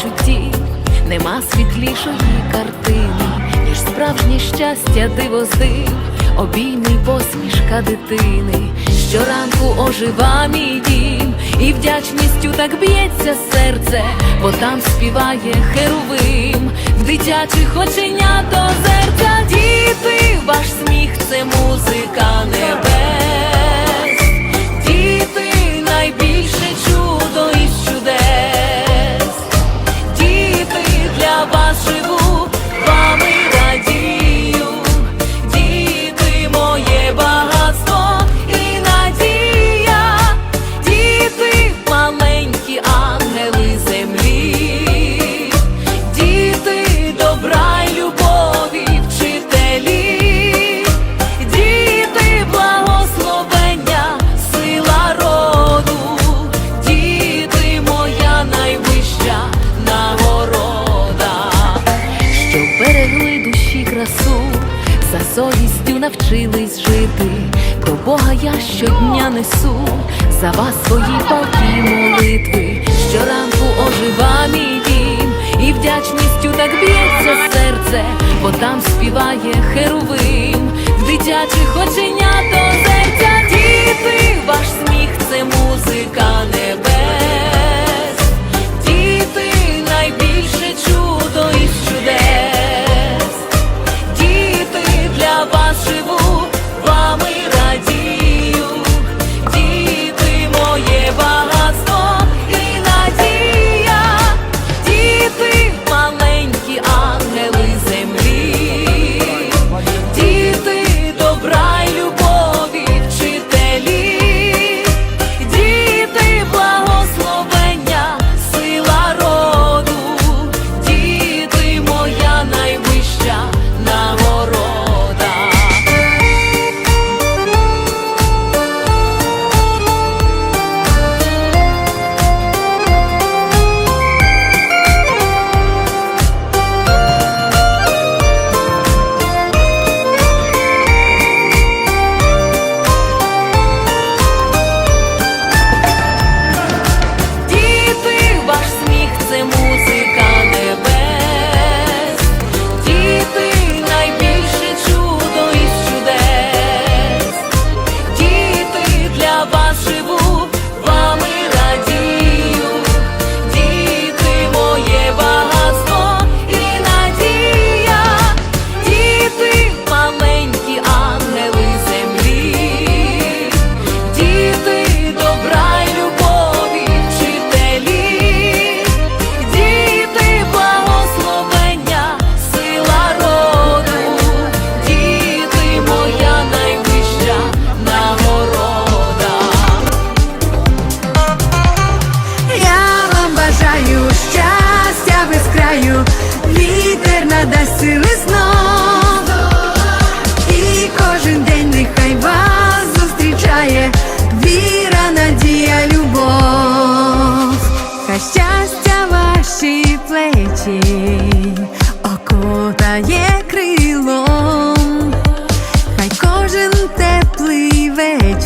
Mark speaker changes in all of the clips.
Speaker 1: Почуттів, нема світлішої картини, ніж справжнє щастя обійми й посмішка дитини. Щоранку ожива мій дім, і вдячністю так б'ється серце, бо там співає херовим, в дитячих оченят красу, за совістю навчились жити. до Бога я щодня несу, за вас свої палки молитви, щоранку ожива мій дім, і вдячністю так б'ється серце, бо там співає херовим, в дитячих оченях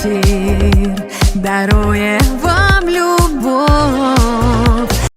Speaker 1: вечір дарує.